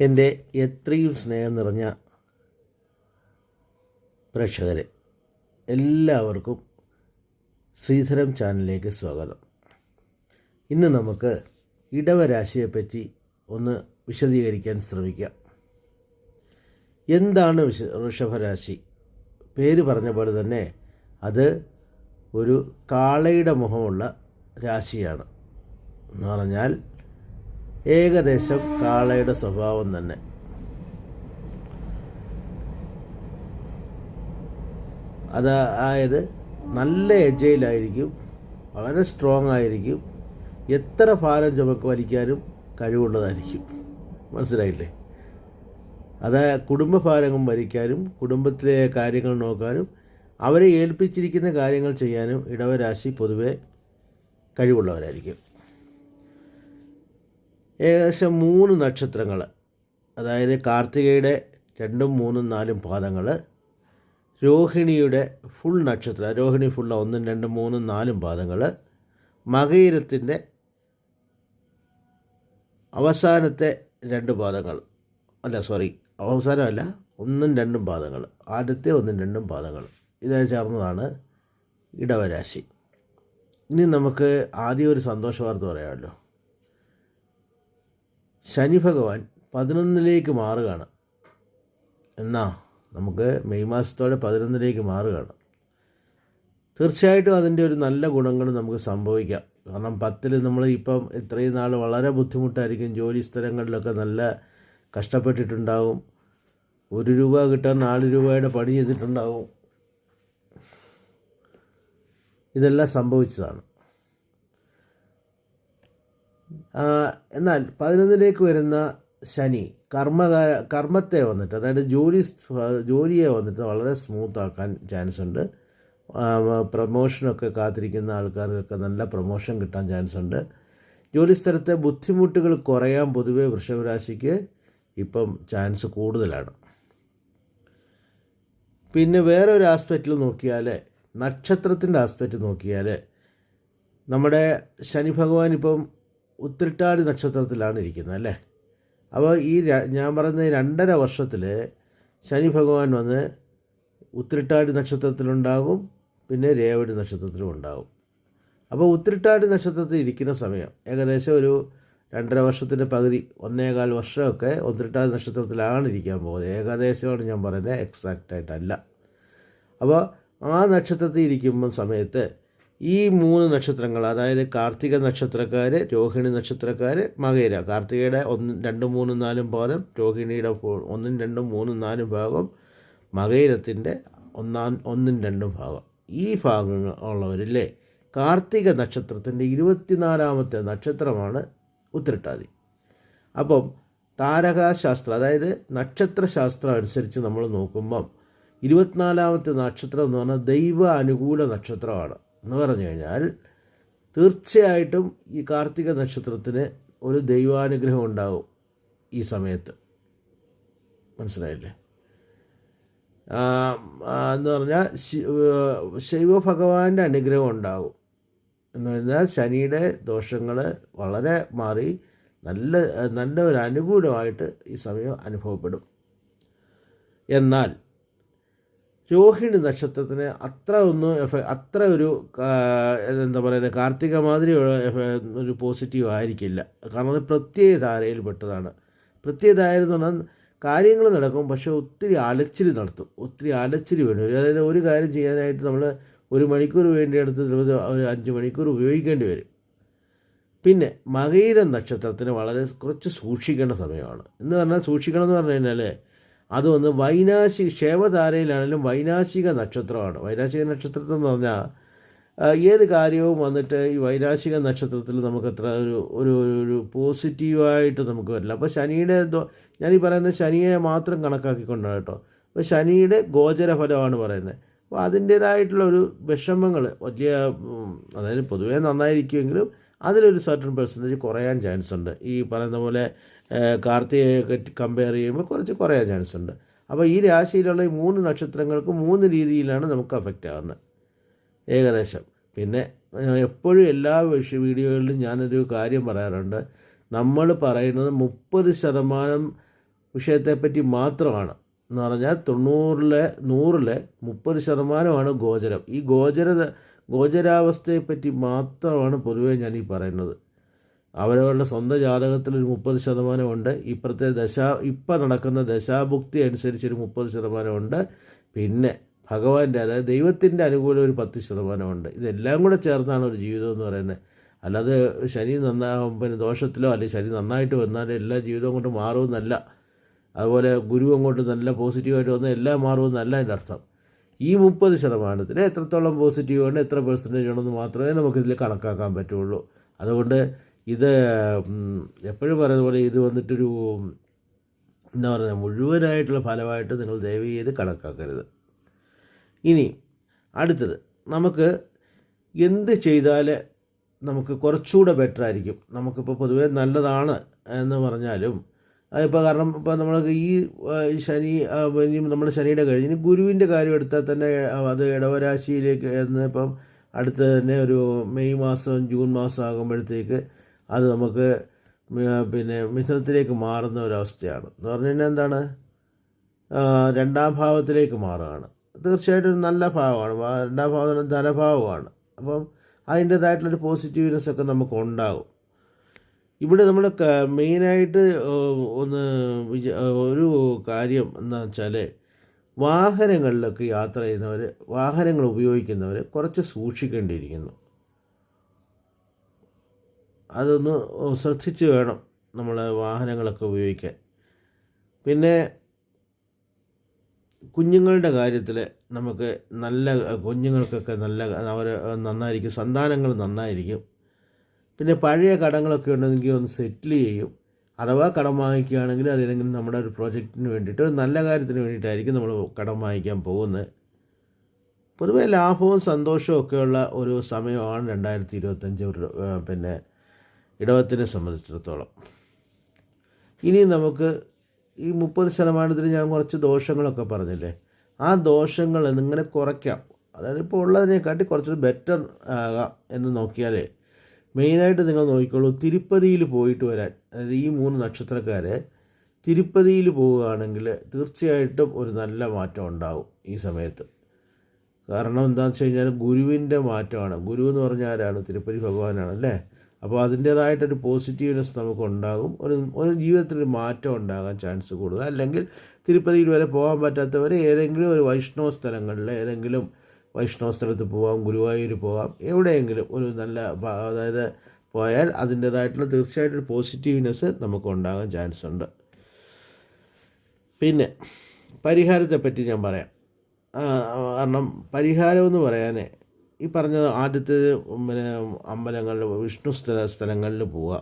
എന്റെ എത്രയും സ്നേഹം നിറഞ്ഞ പ്രേക്ഷകരെ എല്ലാവർക്കും ശ്രീധരം ചാനലിലേക്ക് സ്വാഗതം. ഇന്ന് നമുക്ക് ഇടവരാശിയെപ്പറ്റി ഒന്ന് വിശദീകരിക്കാൻ ശ്രമിക്കാം. എന്താണ് വിശ വൃഷഭരാശി? പേര് പറഞ്ഞ പോലെ തന്നെ അത് ഒരു കാളയുടെ മുഖമുള്ള രാശിയാണ്. എന്ന് പറഞ്ഞാൽ ഏകദേശം കാളയുടെ സ്വഭാവം തന്നെ. അതായത് നല്ല എജയിലായിരിക്കും വളരെ സ്ട്രോങ് ആയിരിക്കും എത്ര ഭാരം ചുമക്ക് വലിക്കാനും കഴിവുള്ളതായിരിക്കും. മനസ്സിലായില്ലേ? അത് കുടുംബഭാരങ്ങൾ ഭരിക്കാനും കുടുംബത്തിലെ കാര്യങ്ങൾ നോക്കാനും അവരെ ഏൽപ്പിച്ചിരിക്കുന്ന കാര്യങ്ങൾ ചെയ്യാനും ഇടവരാശി പൊതുവെ കഴിവുള്ളവരായിരിക്കും. ഏകദേശം മൂന്ന് നക്ഷത്രങ്ങൾ അതായത് കാർത്തികയുടെ രണ്ടും മൂന്നും നാലും പാദങ്ങൾ രോഹിണിയുടെ ഫുൾ നക്ഷത്രം രോഹിണി ഫുൾ ഒന്നും രണ്ടും മൂന്നും നാലും പാദങ്ങൾ മകയിരത്തിന്റെ അവസാനത്തെ രണ്ട് പാദങ്ങൾ അല്ല സോറി അവസാനമല്ല ഒന്നും രണ്ടും പാദങ്ങൾ ആദ്യത്തെ ഒന്നും രണ്ടും പാദങ്ങൾ ഇത് ചേർന്നതാണ് ഇടവരാശി. ഇനി നമുക്ക് ആദ്യം ഒരു സന്തോഷ വാർത്ത പറയാമല്ലോ. ശനി ഭഗവാൻ പതിനൊന്നിലേക്ക് മാറുകയാണ്. എന്നാ നമുക്ക് മെയ് മാസത്തോടെ പതിനൊന്നിലേക്ക് മാറുകയാണ്. തീർച്ചയായിട്ടും അതിന്റെ ഒരു നല്ല ഗുണങ്ങൾ നമുക്ക് സംഭവിക്കാം. കാരണം പത്തിൽ നമ്മൾ ഇപ്പം ഇത്രയും നാൾ വളരെ ബുദ്ധിമുട്ടായിരിക്കും. ജോലി സ്ഥലങ്ങളിലൊക്കെ നല്ല കഷ്ടപ്പെട്ടിട്ടുണ്ടാവും. ഒരു രൂപ കിട്ടാൻ നാല് രൂപയുടെ പണി ചെയ്തിട്ടുണ്ടാവും. ഇതെല്ലാം സംഭവിച്ചതാണ്. എന്നാൽ പതിനൊന്നിലേക്ക് വരുന്ന ശനി കർമ്മ കർമ്മത്തെ വന്നിട്ട് അതായത് ജോലി ജോലിയെ വന്നിട്ട് വളരെ സ്മൂത്ത് ആക്കാൻ ചാൻസ് ഉണ്ട്. പ്രമോഷനൊക്കെ കാത്തിരിക്കുന്ന ആൾക്കാർക്കൊക്കെ നല്ല പ്രൊമോഷൻ കിട്ടാൻ ചാൻസ് ഉണ്ട്. ജോലിസ്ഥലത്തെ ബുദ്ധിമുട്ടുകൾ കുറയാൻ പൊതുവേ വൃഷഭരാശിക്ക് ഇപ്പം ചാൻസ് കൂടുതലാണ്. പിന്നെ വേറെ ഒരു ആസ്പെക്റ്റിൽ നോക്കിയാൽ നക്ഷത്രത്തിന്റെ ആസ്പെക്റ്റ് നോക്കിയാൽ നമ്മുടെ ശനി ഭഗവാൻ ഇപ്പം ഉത്തിരിട്ടാടി നക്ഷത്രത്തിലാണ് ഇരിക്കുന്നത് അല്ലേ? അപ്പോൾ ഈ ഞാൻ പറയുന്ന രണ്ടര വർഷത്തിൽ ശനി ഭഗവാൻ വന്ന് ഉത്തിരിട്ടാടി നക്ഷത്രത്തിലുണ്ടാകും പിന്നെ രേവടി നക്ഷത്രത്തിലും ഉണ്ടാകും. അപ്പോൾ ഉത്തിരിട്ടാടി നക്ഷത്രത്തിൽ ഇരിക്കുന്ന സമയം ഏകദേശം ഒരു രണ്ടര വർഷത്തിന്റെ പകുതി ഒന്നേകാൽ വർഷമൊക്കെ ഉത്തിരിട്ടാടി നക്ഷത്രത്തിലാണ് ഇരിക്കാൻ പോകുന്നത്. ഏകദേശമാണ് ഞാൻ പറയുന്നത് എക്സാക്റ്റായിട്ടല്ല അപ്പോൾ ആ നക്ഷത്രത്തിൽ ഇരിക്കുമ്പോൾ സമയത്ത് ഈ മൂന്ന് നക്ഷത്രങ്ങൾ അതായത് കാർത്തിക നക്ഷത്രക്കാർ രോഹിണി നക്ഷത്രക്കാർ മകയിര കാർത്തികയുടെ ഒന്ന് രണ്ടും മൂന്നും നാലും പാദം രോഹിണിയുടെ ഒന്നും രണ്ടും മൂന്നും നാലും ഭാഗം മകയിരത്തിന്റെ ഒന്നാം ഒന്നും രണ്ടും ഭാഗം. ഈ ഭാഗങ്ങൾ ഉള്ളവരില്ലേ? കാർത്തിക നക്ഷത്രത്തിന്റെ ഇരുപത്തിനാലാമത്തെ നക്ഷത്രമാണ് ഉത്തരട്ടാതി അപ്പം താരകാശാസ്ത്രം അതായത് നക്ഷത്രശാസ്ത്രം അനുസരിച്ച് നമ്മൾ നോക്കുമ്പം ഇരുപത്തിനാലാമത്തെ നക്ഷത്രം എന്ന് പറഞ്ഞാൽ ദൈവ അനുകൂല നക്ഷത്രമാണ്. എന്ന് പറഞ്ഞു കഴിഞ്ഞാൽ തീർച്ചയായിട്ടും ഈ കാർത്തിക നക്ഷത്രത്തിന് ഒരു ദൈവാനുഗ്രഹം ഉണ്ടാവും ഈ സമയത്ത്. മനസ്സിലായില്ലേ? എന്ന് പറഞ്ഞാൽ ശൈവഭഗവാന്റെ അനുഗ്രഹം ഉണ്ടാവും. എന്ന് പറഞ്ഞാൽ ശനിയുടെ ദോഷങ്ങൾ വളരെ മാറി നല്ല നല്ല ഒരു അനുകൂലമായിട്ട് ഈ സമയം അനുഭവപ്പെടും. എന്നാൽ രോഹിണി നക്ഷത്രത്തിന് അത്ര ഒന്നും അത്ര ഒരു എന്താ പറയുക കാർത്തിക മാതിരി ഒരു പോസിറ്റീവ് ആയിരിക്കില്ല. കാരണം അത് പ്രത്യേക ധാരയിൽ പെട്ടതാണ് പ്രത്യേക ധാര എന്ന് പറഞ്ഞാൽ കാര്യങ്ങൾ നടക്കും പക്ഷേ ഒത്തിരി അലച്ചിരി നടത്തും. ഒത്തിരി അലച്ചിരി വേണ്ടി വരും. അതായത് ഒരു കാര്യം ചെയ്യാനായിട്ട് നമ്മൾ ഒരു മണിക്കൂർ വേണ്ടി എടുത്ത് ഒരു അഞ്ച് മണിക്കൂർ ഉപയോഗിക്കേണ്ടി വരും. പിന്നെ മകയിര നക്ഷത്രത്തിന് വളരെ കുറച്ച് സൂക്ഷിക്കേണ്ട സമയമാണ്. എന്ന് പറഞ്ഞാൽ സൂക്ഷിക്കണം എന്ന് പറഞ്ഞു കഴിഞ്ഞാൽ അതൊന്ന് വൈനാശിക ക്ഷേമധാരയിലാണെങ്കിലും വൈനാശിക നക്ഷത്രമാണ്. വൈനാശിക നക്ഷത്രത്തിൽ എന്ന് പറഞ്ഞാൽ ഏത് കാര്യവും വന്നിട്ട് ഈ വൈനാശിക നക്ഷത്രത്തിൽ നമുക്ക് അത്ര ഒരു ഒരു ഒരു പോസിറ്റീവായിട്ട് നമുക്ക് വരില്ല. അപ്പോൾ ശനിയുടെ ഞാനീ പറയുന്ന ശനിയെ മാത്രം കണക്കാക്കിക്കൊണ്ടാണ് കേട്ടോ. അപ്പോൾ ശനിയുടെ ഗോചര ഫലമാണ് പറയുന്നത്. അപ്പോൾ അതിന്റേതായിട്ടുള്ള ഒരു വിഷമങ്ങൾ വലിയ അതായത് പൊതുവേ നന്നായിരിക്കുമെങ്കിലും അതിലൊരു സർട്ടൺ പെർസെന്റേജ് കുറയാൻ ചാൻസ് ഉണ്ട്. ഈ പറയുന്ന പോലെ കാർത്തികയൊക്കെ കമ്പയർ ചെയ്യുമ്പോൾ കുറച്ച് കുറയാൻ ചാൻസ് ഉണ്ട്. അപ്പോൾ ഈ രാശിയിലുള്ള ഈ മൂന്ന് നക്ഷത്രങ്ങൾക്ക് മൂന്ന് രീതിയിലാണ് നമുക്ക് അഫക്റ്റ് ആവുന്നത്. ഏകദേശം. പിന്നെ എപ്പോഴും എല്ലാ വീഡിയോകളിലും ഞാനൊരു കാര്യം പറയാറുണ്ട്. നമ്മൾ പറയുന്നത് മുപ്പത് ശതമാനം വിഷയത്തെപ്പറ്റി മാത്രമാണ്. എന്ന് പറഞ്ഞാൽ തൊണ്ണൂറിലെ നൂറിലെ മുപ്പത് ശതമാനമാണ് ഗോചരം. ഈ ഗോചര ഗോചരാവസ്ഥയെപ്പറ്റി മാത്രമാണ് പൊതുവേ ഞാൻ ഈ പറയുന്നത്. അവരവരുടെ സ്വന്തം ജാതകത്തിൽ ഒരു മുപ്പത് ശതമാനമുണ്ട് ഇപ്പോഴത്തെ ദശാ ഇപ്പം നടക്കുന്ന ദശാഭുക്തി അനുസരിച്ച് ഒരു മുപ്പത് ശതമാനമുണ്ട് പിന്നെ ഭഗവാന്റെ അതായത് ദൈവത്തിന്റെ അനുകൂലം ഒരു പത്ത് ശതമാനമുണ്ട് ഇതെല്ലാം കൂടെ ചേർന്നാണ് ഒരു ജീവിതം എന്ന് പറയുന്നത്. അല്ലാതെ ശനി നന്നാ പിന്നെ ദോഷത്തിലോ അല്ലെങ്കിൽ ശനി നന്നായിട്ട് വന്നാലും എല്ലാ ജീവിതവും കൊണ്ട് മാറുമെന്നല്ല. അതുപോലെ ഗുരു അങ്ങോട്ട് നല്ല പോസിറ്റീവായിട്ട് വന്നാൽ എല്ലാം മാറുമെന്നല്ല എന്റെ അർത്ഥം. ഈ മുപ്പത് ശതമാനത്തിൽ എത്രത്തോളം പോസിറ്റീവ് ഉണ്ട് എത്ര പെർസെന്റേജ് ഉണ്ടെന്ന് മാത്രമേ നമുക്കിതിൽ കണക്കാക്കാൻ പറ്റുള്ളൂ. അതുകൊണ്ട് ഇത് എപ്പോഴും പറയുന്ന പോലെ ഇത് വന്നിട്ടൊരു എന്താ പറയുക മുഴുവനായിട്ടുള്ള ഫലമായിട്ട് നിങ്ങൾ ദയവ് ചെയ്ത് കണക്കാക്കരുത്. ഇനി അടുത്തത് നമുക്ക് എന്ത് ചെയ്താൽ നമുക്ക് കുറച്ചുകൂടെ ബെറ്റർ ആയിരിക്കും. നമുക്കിപ്പോൾ പൊതുവേ നല്ലതാണ് എന്ന് പറഞ്ഞാലും അതിപ്പോൾ കാരണം ഇപ്പോൾ നമ്മൾക്ക് ഈ ശനി ഇനിയും ഇനി നമ്മുടെ ശനിയുടെ കഴിഞ്ഞ് ഇനി ഗുരുവിന്റെ കാര്യം എടുത്താൽ തന്നെ അത് ഇടവരാശിയിലേക്ക് ഇപ്പം അടുത്ത് തന്നെ ഒരു മെയ് മാസം ജൂൺ മാസം ആകുമ്പോഴത്തേക്ക് അത് നമുക്ക് പിന്നെ മിശ്രത്തിലേക്ക് മാറുന്ന ഒരവസ്ഥയാണ്. എന്ന് പറഞ്ഞു കഴിഞ്ഞാൽ എന്താണ്? രണ്ടാം ഭാവത്തിലേക്ക് മാറുകയാണ്. തീർച്ചയായിട്ടും ഒരു നല്ല ഭാവമാണ്. രണ്ടാം ഭാവം ധനഭാവമാണ്. അപ്പം അതിന്റേതായിട്ടുള്ളൊരു പോസിറ്റീവ്നെസ് ഒക്കെ നമുക്ക് ഉണ്ടാകും ഇവിടെ നമ്മൾ മെയിനായിട്ട് ഒന്ന് ഒരു കാര്യം എന്താ വെച്ചാൽ വാഹനങ്ങളിലൊക്കെ യാത്ര ചെയ്യുന്നവർ വാഹനങ്ങൾ ഉപയോഗിക്കുന്നവർ കുറച്ച് സൂക്ഷിക്കേണ്ടിയിരിക്കുന്നു. അതൊന്ന് ശ്രദ്ധിച്ച് വേണം നമ്മൾ വാഹനങ്ങളൊക്കെ ഉപയോഗിക്കാൻ. പിന്നെ കുഞ്ഞുങ്ങളുടെ കാര്യത്തിൽ നമുക്ക് നല്ല കുഞ്ഞുങ്ങൾക്കൊക്കെ നല്ല അവർ നന്നായിരിക്കും സന്താനങ്ങൾ നന്നായിരിക്കും. പിന്നെ പഴയ കടങ്ങളൊക്കെ ഉണ്ടെങ്കിൽ ഒന്ന് സെറ്റിൽ ചെയ്യും. അഥവാ കടം വാങ്ങിക്കുകയാണെങ്കിൽ അതേതെങ്കിലും നമ്മുടെ ഒരു പ്രോജക്റ്റിന് വേണ്ടിയിട്ട് ഒരു നല്ല കാര്യത്തിന് വേണ്ടിയിട്ടായിരിക്കും നമ്മൾ കടം വാങ്ങിക്കാൻ പോകുന്നത്. പൊതുവേ ലാഭവും സന്തോഷവും ഒക്കെയുള്ള ഒരു സമയമാണ് രണ്ടായിരത്തി ഇരുപത്തഞ്ച് പിന്നെ ഇടവത്തിനെ സംബന്ധിച്ചിടത്തോളം. ഇനി നമുക്ക് ഈ മുപ്പത് ശതമാനത്തിൽ ഞാൻ കുറച്ച് ദോഷങ്ങളൊക്കെ പറഞ്ഞില്ലേ? ആ ദോഷങ്ങൾ ഇങ്ങനെ കുറയ്ക്കാം. അതായത് ഇപ്പോൾ ഉള്ളതിനെക്കാട്ടി കുറച്ചുകൂടി ബെറ്റർ ആകാം എന്ന് നോക്കിയാലേ മെയിനായിട്ട് നിങ്ങൾ നോക്കിക്കോളൂ തിരുപ്പതിയിൽ പോയിട്ട് വരാൻ അതായത് ഈ മൂന്ന് നക്ഷത്രക്കാർ തിരുപ്പതിയിൽ പോവുകയാണെങ്കിൽ തീർച്ചയായിട്ടും ഒരു നല്ല മാറ്റം ഉണ്ടാവും ഈ സമയത്ത്. കാരണം എന്താണെന്ന് വെച്ച് കഴിഞ്ഞാൽ ഗുരുവിന്റെ മാറ്റമാണ്. ഗുരു എന്ന് പറഞ്ഞാൽ ആരാണ്? തിരുപ്പതി ഭഗവാനാണ് അല്ലേ? അപ്പോൾ അതിന്റേതായിട്ടൊരു പോസിറ്റീവ്നെസ് നമുക്ക് ഉണ്ടാകും ഒരു ഒരു ജീവിതത്തിൽ മാറ്റം ഉണ്ടാകാൻ ചാൻസ് കൂടുതൽ. അല്ലെങ്കിൽ തിരുപ്പതിയിൽ വരെ പോകാൻ പറ്റാത്തവർ ഏതെങ്കിലും ഒരു വൈഷ്ണവ സ്ഥലങ്ങളിൽ ഏതെങ്കിലും വൈഷ്ണവ സ്ഥലത്ത് പോകാം ഗുരുവായൂർ പോകാം എവിടെയെങ്കിലും ഒരു നല്ല അതായത് പോയാൽ അതിന്റേതായിട്ടുള്ള തീർച്ചയായിട്ടും ഒരു പോസിറ്റീവ്നെസ് നമുക്ക് ഉണ്ടാകാൻ ചാൻസ് ഉണ്ട്. പിന്നെ പരിഹാരത്തെപ്പറ്റി ഞാൻ പറയാം. കാരണം പരിഹാരം എന്ന് പറയാൻ ഈ പറഞ്ഞ ആദ്യത്തെ പിന്നെ അമ്പലങ്ങളിൽ വിഷ്ണു സ്ഥല സ്ഥലങ്ങളിൽ പോവുക.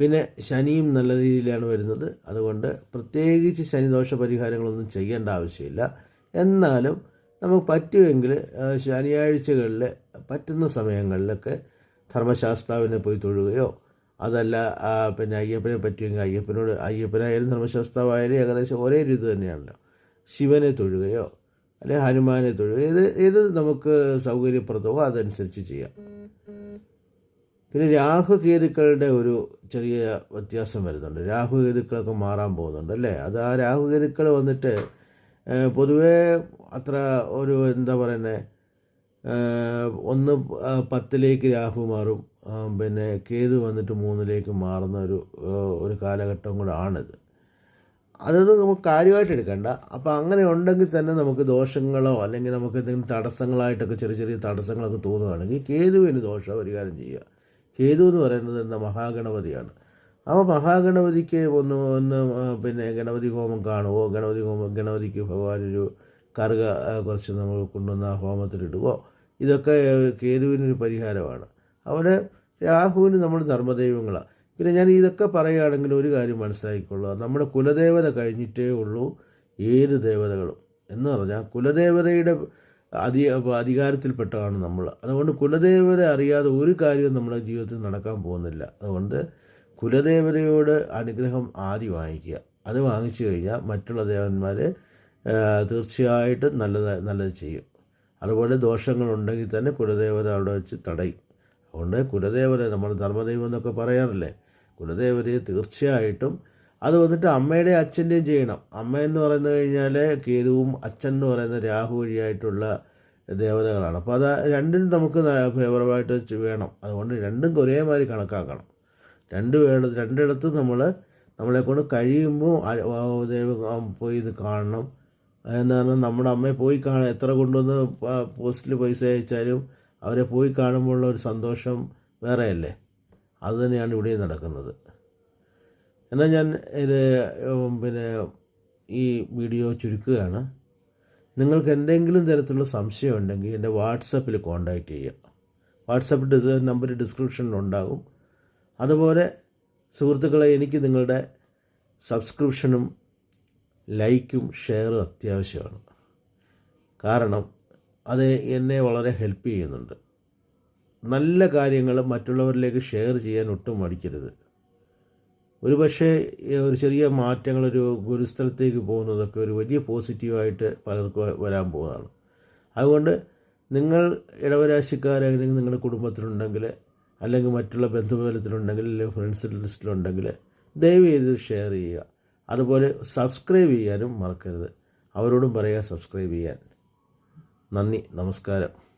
പിന്നെ ശനിയും നല്ല രീതിയിലാണ് വരുന്നത്. അതുകൊണ്ട് പ്രത്യേകിച്ച് ശനിദോഷ പരിഹാരങ്ങളൊന്നും ചെയ്യേണ്ട ആവശ്യമില്ല. എന്നാലും നമുക്ക് പറ്റുമെങ്കിൽ ശനിയാഴ്ചകളിൽ പറ്റുന്ന സമയങ്ങളിലൊക്കെ ധർമ്മശാസ്താവിനെ പോയി തൊഴുകയോ അതല്ല പിന്നെ അയ്യപ്പനെ പറ്റുമെങ്കിൽ അയ്യപ്പനോട് അയ്യപ്പനായാലും ധർമ്മശാസ്താവായാലും ഏകദേശം ഒരേ രീതി തന്നെയാണല്ലോ. ശിവനെ തൊഴുകയോ അല്ലെ ഹനുമാനെ തൊഴുക ഏത് ഏത് നമുക്ക് സൗകര്യപ്രദമോ അതനുസരിച്ച് ചെയ്യാം. പിന്നെ രാഹുകേതുക്കളുടെ ഒരു ചെറിയ വ്യത്യാസം വരുന്നുണ്ട്. രാഹുകേതുക്കളൊക്കെ മാറാൻ പോകുന്നുണ്ട് അല്ലേ? അത് ആ രാഹുകേതുക്കൾ വന്നിട്ട് പൊതുവേ അത്ര ഒരു എന്താ പറയുന്നത് ഒന്ന് പത്തിലേക്ക് രാഹു മാറും പിന്നെ കേതു വന്നിട്ട് മൂന്നിലേക്ക് മാറുന്ന ഒരു ഒരു കാലഘട്ടം കൂടെ ആണിത്. അതൊന്നും നമുക്ക് കാര്യമായിട്ട് എടുക്കണ്ട. അപ്പോൾ അങ്ങനെ ഉണ്ടെങ്കിൽ തന്നെ നമുക്ക് ദോഷങ്ങളോ അല്ലെങ്കിൽ നമുക്ക് എന്തെങ്കിലും തടസ്സങ്ങളായിട്ടൊക്കെ ചെറിയ ചെറിയ തടസ്സങ്ങളൊക്കെ തോന്നുകയാണെങ്കിൽ കേതുവിന് ദോഷ പരിഹാരം ചെയ്യുക. കേതു എന്ന് പറയുന്നത് എന്താ? മഹാഗണപതിയാണ്. അപ്പോൾ മഹാഗണപതിക്ക് ഒന്ന് ഒന്ന് പിന്നെ ഗണപതി ഹോമം കാണുവോ? ഗണപതി ഹോമം ഗണപതിക്ക് ഭഗവാൻ ഒരു കറുക കുറച്ച് നമ്മൾ കൊണ്ടുവന്ന് ആ ഹോമത്തിലിടുവോ ഇതൊക്കെ കേതുവിനൊരു പരിഹാരമാണ്. അവിടെ രാഹുവിന് നമ്മൾ ധർമ്മദൈവങ്ങളാണ് പിന്നെ ഞാൻ ഇതൊക്കെ പറയുകയാണെങ്കിൽ ഒരു കാര്യം മനസ്സിലാക്കിക്കൊള്ളുക. നമ്മുടെ കുലദേവത കഴിഞ്ഞിട്ടേ ഉള്ളൂ ഏത് ദേവതകളും. എന്ന് പറഞ്ഞാൽ കുലദേവതയുടെ അധി അധികാരത്തിൽപ്പെട്ടതാണ് നമ്മൾ. അതുകൊണ്ട് കുലദേവത അറിയാതെ ഒരു കാര്യവും നമ്മുടെ ജീവിതത്തിൽ നടക്കാൻ പോകുന്നില്ല. അതുകൊണ്ട് കുലദേവതയോട് അനുഗ്രഹം ആദ്യം വാങ്ങിക്കുക. അത് വാങ്ങിച്ചു കഴിഞ്ഞാൽ മറ്റുള്ള ദേവന്മാർ തീർച്ചയായിട്ടും നല്ലത് നല്ലത് ചെയ്യും. അതുപോലെ ദോഷങ്ങളുണ്ടെങ്കിൽ തന്നെ കുലദേവത അവിടെ വെച്ച് തടയും. അതുകൊണ്ട് കുലദേവത നമ്മൾ ധർമ്മദൈവം എന്നൊക്കെ പറയാറില്ലേ? കുലദേവതയെ തീർച്ചയായിട്ടും. അത് വന്നിട്ട് അമ്മയുടെ അച്ഛന്റെയും ചെയ്യണം. അമ്മ എന്ന് പറയുന്നത് കഴിഞ്ഞാൽ കേതുവും അച്ഛൻ എന്ന് പറയുന്ന രാഹു വഴിയായിട്ടുള്ള ദേവതകളാണ്. അപ്പോൾ അത് രണ്ടിനും നമുക്ക് ഫേവറബായിട്ട് വേണം. അതുകൊണ്ട് രണ്ടും ഒരേമാതിരി കണക്കാക്കണം. രണ്ട് വേള രണ്ടിടത്ത് നമ്മൾ നമ്മളെ കൊണ്ട് കഴിയുമ്പോൾ ദൈവം പോയി ഇത് കാണണം. എന്ന് പറഞ്ഞാൽ നമ്മുടെ അമ്മയെ പോയി കാണാൻ എത്ര കൊണ്ടുവന്ന് പോസ്റ്റിൽ പൈസ അയച്ചാലും അവരെ പോയി കാണുമ്പോഴുള്ള ഒരു സന്തോഷം വേറെയല്ലേ? അത് തന്നെയാണ് ഇവിടെയും നടക്കുന്നത്. എന്നാൽ ഞാൻ ഇത് പിന്നെ ഈ വീഡിയോ ചുരുക്കുകയാണ്. നിങ്ങൾക്ക് എന്തെങ്കിലും തരത്തിലുള്ള സംശയം ഉണ്ടെങ്കിൽ എന്റെ വാട്സപ്പിൽ കോൺടാക്റ്റ് ചെയ്യുക വാട്സപ്പ് ഡിസ് നമ്പർ ഡിസ്ക്രിപ്ഷനിലുണ്ടാകും അതുപോലെ സുഹൃത്തുക്കളെ എനിക്ക് നിങ്ങളുടെ സബ്സ്ക്രിപ്ഷനും ലൈക്കും ഷെയറും അത്യാവശ്യമാണ്. കാരണം അത് എന്നെ വളരെ ഹെൽപ്പ് ചെയ്യുന്നുണ്ട്. നല്ല കാര്യങ്ങൾ മറ്റുള്ളവരിലേക്ക് ഷെയർ ചെയ്യാൻ ഒട്ടും മടിക്കരുത്. ഒരു പക്ഷേ ഒരു ചെറിയ മാറ്റങ്ങൾ ഒരു ഗുരുസ്ഥലത്തേക്ക് പോകുന്നതൊക്കെ ഒരു വലിയ പോസിറ്റീവായിട്ട് പലർക്കും വരാൻ പോകുന്നതാണ്. അതുകൊണ്ട് നിങ്ങൾ ഇടവരാശിക്കാരെങ്കിലും നിങ്ങളുടെ കുടുംബത്തിലുണ്ടെങ്കിൽ അല്ലെങ്കിൽ മറ്റുള്ള ബന്ധുബലത്തിലുണ്ടെങ്കിൽ അല്ലെങ്കിൽ ഫ്രണ്ട്സ് ലിസ്റ്റിലുണ്ടെങ്കിൽ ദയവ് ചെയ്ത് ഷെയർ ചെയ്യുക. അതുപോലെ സബ്സ്ക്രൈബ് ചെയ്യാനും മറക്കരുത്. അവരോടും പറയുക സബ്സ്ക്രൈബ് ചെയ്യാൻ. നന്ദി. നമസ്കാരം.